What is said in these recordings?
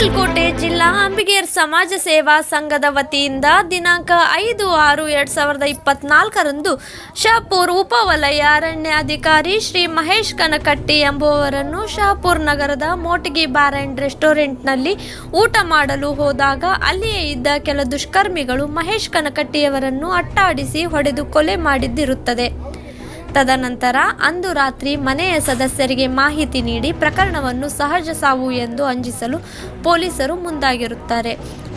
ಬಾಗಲಕೋಟೆ ಜಿಲ್ಲಾ ಅಂಬಿಗೇರ್ ಸಮಾಜ ಸೇವಾ ಸಂಘದ ವತಿಯಿಂದ ದಿನಾಂಕ ಐದು ಆರು ಎರಡ್ ಸಾವಿರದ ಇಪ್ಪತ್ನಾಲ್ಕರಂದು ಶಹಪುರ್ ಉಪವಲಯ ಅರಣ್ಯಾಧಿಕಾರಿ ಶ್ರೀ ಮಹೇಶ್ ಕನಕಟ್ಟಿ ಎಂಬುವವರನ್ನು ಶಹಪುರ್ ನಗರದ ಮೋಟಗಿ ಬಾರ್ ಅಂಡ್ ರೆಸ್ಟೋರೆಂಟ್ನಲ್ಲಿ ಊಟ ಮಾಡಲು ಹೋದಾಗ ಅಲ್ಲಿಯೇ ಇದ್ದ ಕೆಲ ದುಷ್ಕರ್ಮಿಗಳು ಮಹೇಶ್ ಕನಕಟ್ಟಿಯವರನ್ನು ಅಟ್ಟಾಡಿಸಿ ಹೊಡೆದು ಕೊಲೆ ಮಾಡಿದ್ದಿರುತ್ತದೆ. ತದನಂತರ ಅಂದು ರಾತ್ರಿ ಮನೆಯ ಸದಸ್ಯರಿಗೆ ಮಾಹಿತಿ ನೀಡಿ ಪ್ರಕರಣವನ್ನು ಸಹಜ ಸಾವು ಎಂದು ಅಂಜಿಸಲು ಪೊಲೀಸರು ಮುಂದಾಗಿರುತ್ತಾರೆ.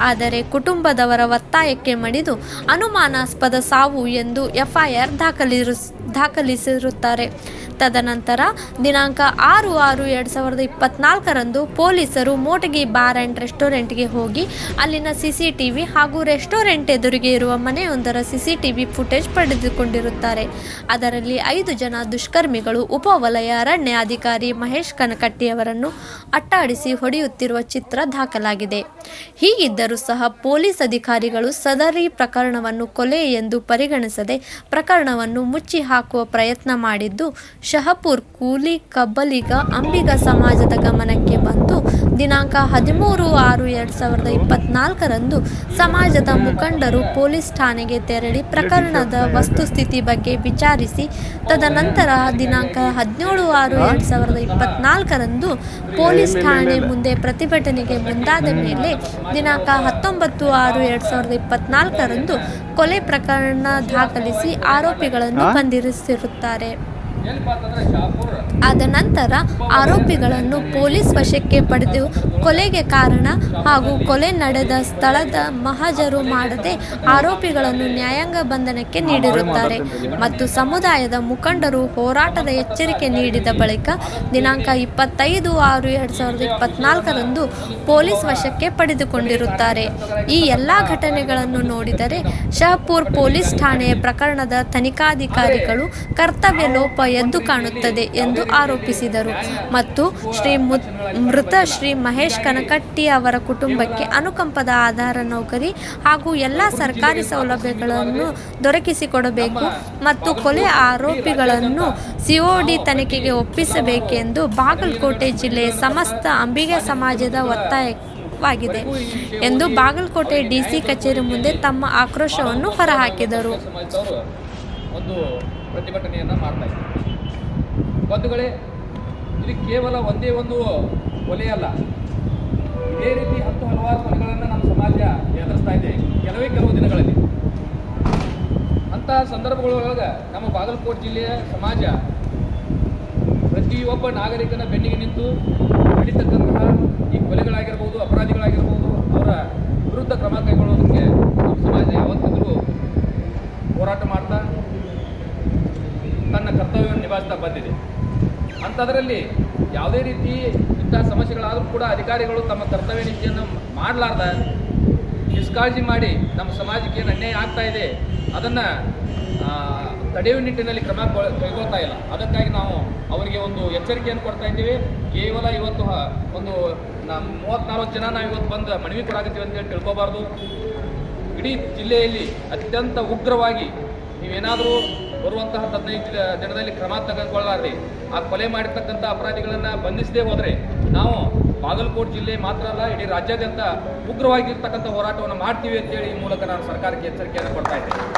ಆದರೆ ಕುಟುಂಬದವರ ಒತ್ತಾಯಕ್ಕೆ ಮಡಿದು ಅನುಮಾನಾಸ್ಪದ ಸಾವು ಎಂದು ಎಫ್ಐಆರ್ ದಾಖಲಿರು, ದಾಖಲಿಸಿರುತ್ತಾರೆ. ತದನಂತರ ದಿನಾಂಕ ಆರು ಆರು ಎರಡು ಸಾವಿರದ ಇಪ್ಪತ್ನಾಲ್ಕರಂದು ಪೊಲೀಸರು ಮೋಟಗಿ ಬಾರ್ ಆ್ಯಂಡ್ ರೆಸ್ಟೋರೆಂಟ್ಗೆ ಹೋಗಿ ಅಲ್ಲಿನ ಸಿಸಿಟಿವಿ ಹಾಗೂ ರೆಸ್ಟೋರೆಂಟ್ ಎದುರಿಗೆ ಇರುವ ಮನೆಯೊಂದರ ಸಿಸಿಟಿವಿ ಫುಟೇಜ್ ಪಡೆದುಕೊಂಡಿರುತ್ತಾರೆ. ಅದರಲ್ಲಿ ಐದು ಜನ ದುಷ್ಕರ್ಮಿಗಳು ಉಪವಲಯ ಅರಣ್ಯಾಧಿಕಾರಿ ಮಹೇಶ್ ಕನಕಟ್ಟಿಯವರನ್ನು ಅಟ್ಟಾಡಿಸಿ ಹೊಡೆಯುತ್ತಿರುವ ಚಿತ್ರ ದಾಖಲಾಗಿದೆ. ಹೀಗಿದ್ದರೂ ಸಹ ಪೊಲೀಸ್ ಅಧಿಕಾರಿಗಳು ಸದರಿ ಪ್ರಕರಣವನ್ನು ಕೊಲೆ ಎಂದು ಪರಿಗಣಿಸದೆ ಪ್ರಕರಣವನ್ನು ಮುಚ್ಚಿ ಹಾಕುವ ಪ್ರಯತ್ನ ಮಾಡಿದ್ದು ಶಹಪುರ್ ಕೂಲಿ ಕಬ್ಬಲಿಗ ಅಂಬಿಗ ಸಮಾಜದ ಗಮನಕ್ಕೆ ಬಂತು ದಿನಾಂಕ ಹದಿಮೂರು ಆರು ಎರಡು ಸಾವಿರದ ಇಪ್ಪತ್ನಾಲ್ಕರಂದು ಸಮಾಜದ ಮುಖಂಡರು ಪೊಲೀಸ್ ಠಾಣೆಗೆ ತೆರಳಿ ಪ್ರಕರಣದ ವಸ್ತುಸ್ಥಿತಿ ಬಗ್ಗೆ ವಿಚಾರಿಸಿ, ತದನಂತರ ದಿನಾಂಕ ಹದಿನೇಳು ಆರು ಎರಡು ಸಾವಿರದ ಇಪ್ಪತ್ನಾಲ್ಕರಂದು ಪೊಲೀಸ್ ಠಾಣೆ ಮುಂದೆ ಪ್ರತಿಭಟನೆಗೆ ಮುಂದಾದ ಮೇಲೆ ದಿನಾಂಕ ಹತ್ತೊಂಬತ್ತು ಆರು ಎರಡು ಸಾವಿರದ ಇಪ್ಪತ್ನಾಲ್ಕರಂದು ಕೊಲೆ ಪ್ರಕರಣ ದಾಖಲಿಸಿ ಆರೋಪಿಗಳನ್ನು ಬಂಧಿಸಿರುತ್ತಾರೆ. ಆದ ನಂತರ ಆರೋಪಿಗಳನ್ನು ಪೊಲೀಸ್ ವಶಕ್ಕೆ ಪಡೆದು ಕೊಲೆಗೆ ಕಾರಣ ಹಾಗೂ ಕೊಲೆ ನಡೆದ ಸ್ಥಳದ ಮಹಜರು ಮಾಡದೆ ಆರೋಪಿಗಳನ್ನು ನ್ಯಾಯಾಂಗ ಬಂಧನಕ್ಕೆ ನೀಡಿರುತ್ತಾರೆ. ಮತ್ತು ಸಮುದಾಯದ ಮುಖಂಡರು ಹೋರಾಟದ ಎಚ್ಚರಿಕೆ ನೀಡಿದ ಬಳಿಕ ದಿನಾಂಕ ಇಪ್ಪತ್ತೈದು ಆರು ಎರಡ್ ಸಾವಿರದ ಇಪ್ಪತ್ನಾಲ್ಕರಂದು ಪೊಲೀಸ್ ವಶಕ್ಕೆ ಪಡೆದುಕೊಂಡಿರುತ್ತಾರೆ. ಈ ಎಲ್ಲ ಘಟನೆಗಳನ್ನು ನೋಡಿದರೆ ಶಹಪುರ್ ಪೊಲೀಸ್ ಠಾಣೆಯ ಪ್ರಕರಣದ ತನಿಖಾಧಿಕಾರಿಗಳು ಕರ್ತವ್ಯ ಲೋಪ ಎದ್ದು ಕಾಣುತ್ತದೆ ಎಂದು ಆರೋಪಿಸಿದರು. ಮತ್ತು ಶ್ರೀ ಮೃತ ಶ್ರೀ ಮಹೇಶ್ ಕನಕಟ್ಟಿ ಅವರ ಕುಟುಂಬಕ್ಕೆ ಅನುಕಂಪದ ಆಧಾರ ನೌಕರಿ ಹಾಗೂ ಎಲ್ಲ ಸರ್ಕಾರಿ ಸೌಲಭ್ಯಗಳನ್ನು ದೊರಕಿಸಿಕೊಡಬೇಕು ಮತ್ತು ಕೊಲೆ ಆರೋಪಿಗಳನ್ನು ಸಿಒಡಿ ತನಿಖೆಗೆ ಒಪ್ಪಿಸಬೇಕೆಂದು ಬಾಗಲಕೋಟೆ ಜಿಲ್ಲೆಯ ಸಮಸ್ತ ಅಂಬಿಗೆ ಸಮಾಜದ ಒತ್ತಾಯವಾಗಿದೆ ಎಂದು ಬಾಗಲಕೋಟೆ ಡಿಸಿ ಕಚೇರಿ ಮುಂದೆ ತಮ್ಮ ಆಕ್ರೋಶವನ್ನು ಹೊರಹಾಕಿದರು. ಒಂದು ಪ್ರತಿಭಟನೆಯನ್ನು ಮಾಡ್ತಾ ಇದ್ದೀವಿ ಬಂಧುಗಳೇ ಇದು ಕೇವಲ ಒಂದೇ ಒಂದು ಕೊಲೆಯಲ್ಲ ಇದೇ ರೀತಿ ಹತ್ತು ಹಲವಾರು ಕೊಲೆಗಳನ್ನು ನಮ್ಮ ಸಮಾಜ ಎದುರಿಸ್ತಾ ಇದೆ. ಕೆಲವೇ ಕೆಲವು ದಿನಗಳಲ್ಲಿ. ಅಂತಹ ಸಂದರ್ಭಗಳೊಳಗೆ ನಮ್ಮ ಬಾಗಲಕೋಟೆ ಜಿಲ್ಲೆಯ ಸಮಾಜ ಪ್ರತಿಯೊಬ್ಬ ನಾಗರಿಕನ ಬೆನ್ನಿಗೆ ನಿಂತು ನಡೀತಕ್ಕಂತಹ ಈ ಕೊಲೆಗಳಾಗಿರ್ಬೋದು, ಅಪರಾಧಿಗಳಾಗಿರ್ಬೋದು, ಅವರ ವಿರುದ್ಧ ಕ್ರಮ ಕೈಗೊಳ್ಳೋದಕ್ಕೆ ನಮ್ಮ ಸಮಾಜ ಯಾವತ್ತಿದ್ರೂ ಹೋರಾಟ ಮಾಡ್ತಾ ನಿಭಾಯಿಸ್ತಾ ಬಂದಿದೆ. ಅಂಥದ್ರಲ್ಲಿ ಯಾವುದೇ ರೀತಿ ಇಂತಹ ಸಮಸ್ಯೆಗಳಾದರೂ ಕೂಡ ಅಧಿಕಾರಿಗಳು ತಮ್ಮ ಕರ್ತವ್ಯ ನಿಧಿಯನ್ನು ಮಾಡಲಾರ್ದ, ನಿಷ್ಕಾಳಜಿ ಮಾಡಿ ನಮ್ಮ ಸಮಾಜಕ್ಕೆ ಏನು ಅನ್ಯಾಯ ಆಗ್ತಾ ಇದೆ, ಅದನ್ನು ತಡೆಯುವ ನಿಟ್ಟಿನಲ್ಲಿ ಕ್ರಮ ಕೈಗೊಳ್ತಾ ಇಲ್ಲ. ಅದಕ್ಕಾಗಿ ನಾವು ಅವರಿಗೆ ಒಂದು ಎಚ್ಚರಿಕೆಯನ್ನು ಕೊಡ್ತಾ ಇದ್ದೀವಿ. ಕೇವಲ ಇವತ್ತು ಒಂದು ನಮ್ಮ ಮೂವತ್ತ್ನಾಲ್ಕು ಜನ ನಾವು ಇವತ್ತು ಬಂದು ಮನವಿ ಕೊಡಾಕತ್ತೀವಿ ಅಂತೇಳಿ ತಿಳ್ಕೊಬಾರ್ದು. ಇಡೀ ಜಿಲ್ಲೆಯಲ್ಲಿ ಅತ್ಯಂತ ಉಗ್ರವಾಗಿ ನೀವೇನಾದರೂ ಬರುವಂತಹ ಹದಿನೈದು ದಿನ- ದಿನದಲ್ಲಿ ಕ್ರಮ ತೆಗೆದುಕೊಳ್ಳಾರ್ರಿ ಆ ಕೊಲೆ ಮಾಡಿರ್ತಕ್ಕಂಥ ಅಪರಾಧಿಗಳನ್ನು ಬಂಧಿಸದೇ ಹೋದರೆ ನಾವು ಬಾಗಲಕೋಟೆ ಜಿಲ್ಲೆ ಮಾತ್ರ ಅಲ್ಲ, ಇಡೀ ರಾಜ್ಯಾದ್ಯಂತ ಉಗ್ರವಾಗಿರ್ತಕ್ಕಂಥ ಹೋರಾಟವನ್ನು ಮಾಡ್ತೀವಿ ಅಂತೇಳಿ ಈ ಮೂಲಕ ನಾನು ಸರ್ಕಾರಕ್ಕೆ ಎಚ್ಚರಿಕೆಯನ್ನು ಕೊಡ್ತಾ ಇದ್ದೇನೆ.